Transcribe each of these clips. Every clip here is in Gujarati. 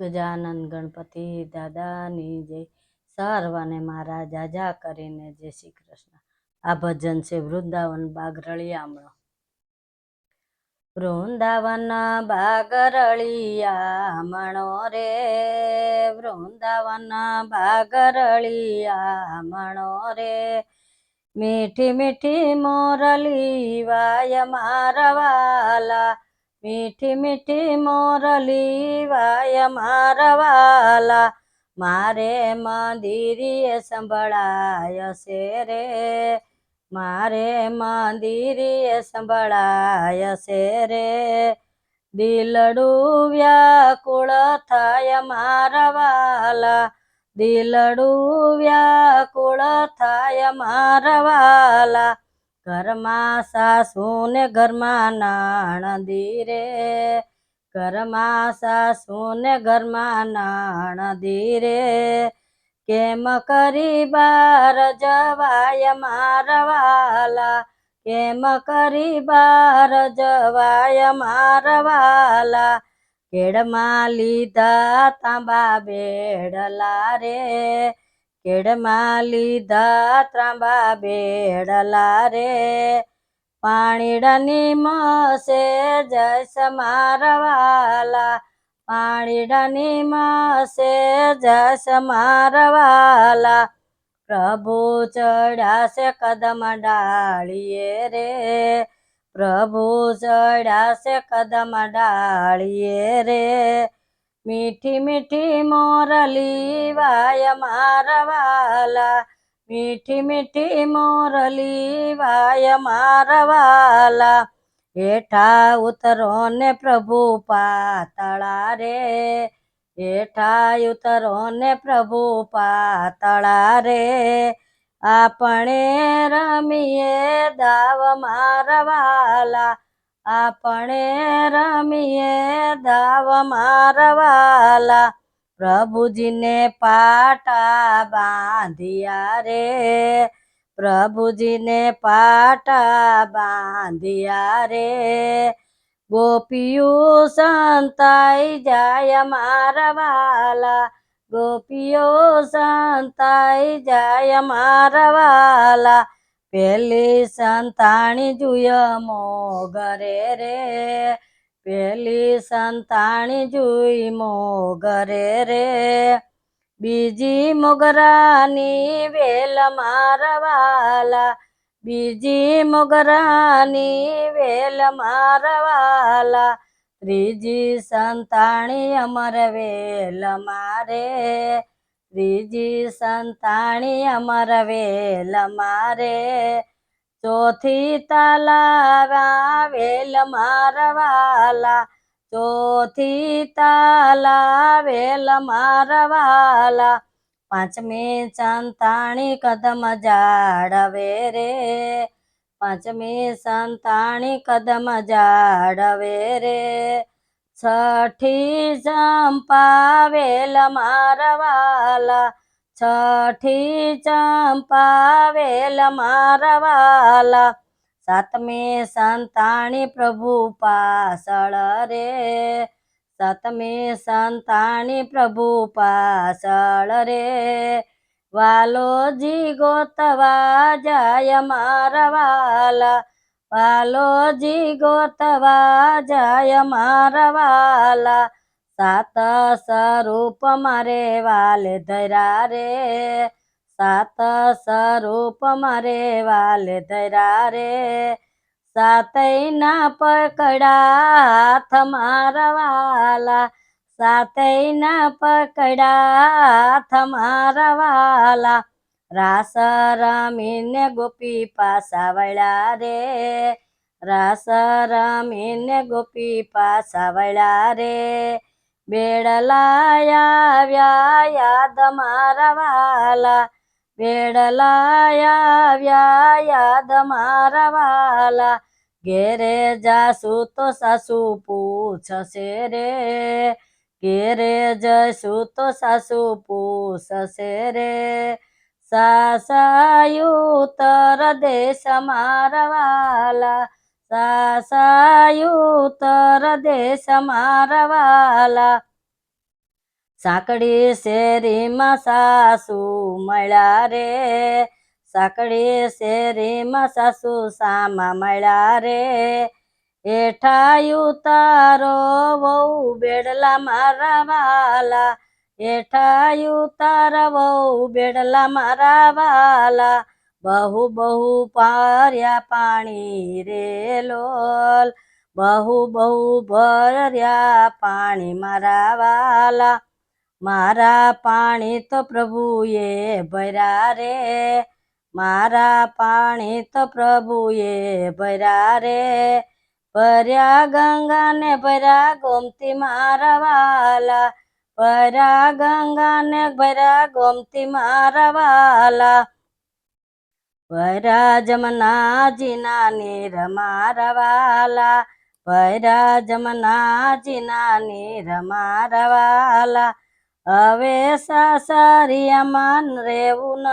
ગજાનંદ ગણપતિ દાદાની જય. સર્વને મારા જાજા કરીને જય શ્રી કૃષ્ણ. આ ભજન છે વૃંદાવન બાગ રળિયામણો વૃંદાવન બાગ રળિયામણો રે, વૃંદાવન બાગ રળિયામણો રે. મીઠી મીઠી મોરલી વાય મારવાલા મીઠી મીઠી મોરલી વાય મારવાલા મારે મંદિરીએ સંભળાય છે રે. મારે મંદિરીએ સંભળાય છે રે. દિલડું વ્યાકુળ થાય મારવાલા દિલડું વ્યાકુળ થાય મારવાલા ઘરમાં સાસુ ને ઘરમાં નાણદી રે. ઘરમાં સાસુ ને ઘરમાં નાણદી રે. કેમ કરી બાર જવાય મારવાલા કેમ કરી બાર જવાય મારવાલા કેડમાં લીધા તાંબા બેડલા રે. કેડમાં લીધા ત્રાંબા બેડલા રે. પાણીડાની મસે જય મારવાલા. પાણીડાની મસે જય મારવાલા. પ્રભુ ચડાશે કદમ ડાળીએ રે. પ્રભુ ચડાશે કદમ ડાળીએ રે. મીઠી મીઠી મોરલી વાય મારવાલા. મીઠી મીઠી મોરલી વાય મારવાલા. હેઠા ઉતરો ને પ્રભુ પાતળા રે. હેઠા ઉતરો ને પ્રભુ પાતળા રે. આપણે રમીએ દાવ મારવાલા. આપણે રમીએ દાવ મારવાલા. પ્રભુજીને પાટા બાંધિયા રે. પ્રભુજીને પાટા બાંધિયા રે. ગોપીઓ સંતાઈ જાય મારવાલા. ગોપીઓ સંતાઈ જાય મારવાલા. પેલી સંતાણી જુય મોગરે રે. પેલી સંતાણી જુઈ મોગરે રે. બીજી મોગરાની વેલ મારવાલા. બીજી મોગરાની વેલ મારવાલા. ત્રીજી સંતાણી અમર વેલ મારે. ત્રીજી સંતાણી અમર વેલ મારે. ચોથી તાલાવા વેલ મારવાલા. ચોથી તાલા વેલ મારવાલા. પાંચમી સંતાણી કદમ જાડવે રે. પાંચમી સંતાણી કદમ જાડવે રે. છઠ્ઠી ચંપાવેલ મારવાલા છઠ્ઠી ચંપાવેલ મારવાલા સાતમી સંતાણી પ્રભુ પાસળ રે. સાતમી સંતાણી પ્રભુ પાસળ રે. વાલોજી ગોતવા જાય મારવાલા વાલોજી ગોતવા જાય મારવાલા સાત સ્વરૂપ મારે વાલે ધરા રે. સાત સ્વરૂપ મારે વાલે ધરા રે. સાતય ના પકડા હાથ મારવાલા સાતય ના પકડા હાથ મારવાલા રાસ રમીને ગોપી પાસા વળ્યા રે. રાસ રમીને ગોપી પાસા વળ્યા રે. બેડલાયા યાદ મારા વાલા. બેડલાયા યાદ મારા વાલા. ઘેરે જાસુ તો સાસુ પૂછશે રે. ઘેરે જશું તો સાસુ પૂછશે રે. સાસાયુતર દેશ મારવાલા સાસાયુતર દેશ મારવાલા સાંકડી શેરીમાં સાસુ મળ્યા રે. સાંકડી શેરીમાં સાસુ સામા મળ્યા રે. હેઠાયું તારો વહુ બેડલા મારા વાલા. એઠાયું તારા વહુ બેડલા મારા વાલા. બહુ બહુ પાર્યા પાણી રે લોલ. બહુ બહુ ભર્યા પાણી મારા વાલા. મારા પાણી તો પ્રભુએ ભર્યા રે. મારા પાણી તો પ્રભુએ ભર્યા રે. ભર્યા ગંગાને ભર્યા ગોમતી મારા વાલા. ભર્યા ગંગા ને ભરા ગોમતી મારા વાલા. ભરા જમનાજી ના નીર મારા વાલા. ભરા જમનાજી ના નીર મારા વાલા. હવે સાસરિયામાં રેવું ન,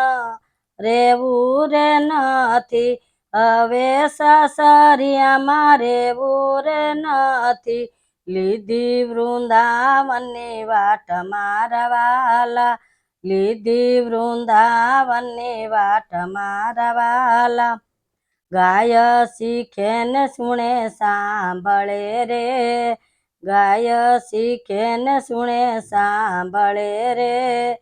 રેવું રે નથી. હવે સાસરિયામાં રેવું રે નથી. લીધી વૃંદાવનની વાટ મારા વાલા. લીધી વૃંદાવનની વાટ મારા વાલા. ગાય શીખે ને સુણે સાંભળે રે. ગાય શીખે ને સુણે સાંભળે રે.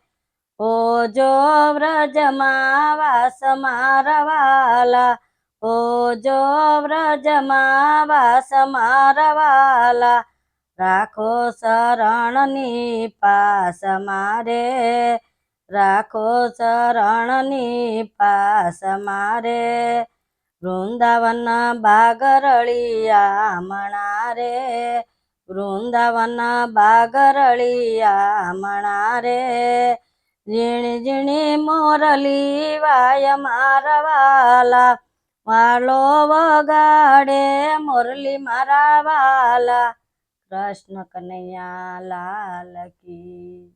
ઓ જો વ્રજમાં વાસ મારા વાલા. ઓ જો વ્રજમાં વાસ મારા રાખો શરણની પાસ મારે. રાખો શરણની પાસ મારે. વૃંદાવન બાગરળિયા મણા રે વૃંદાવન બાગરળિયા મણા રે ઝીણી ઝીણી મોરલી વાય મારવાલા. વાલો વગાડે મોરલી મારા વાલા કૃષ્ણ કનૈયા લાલ કી.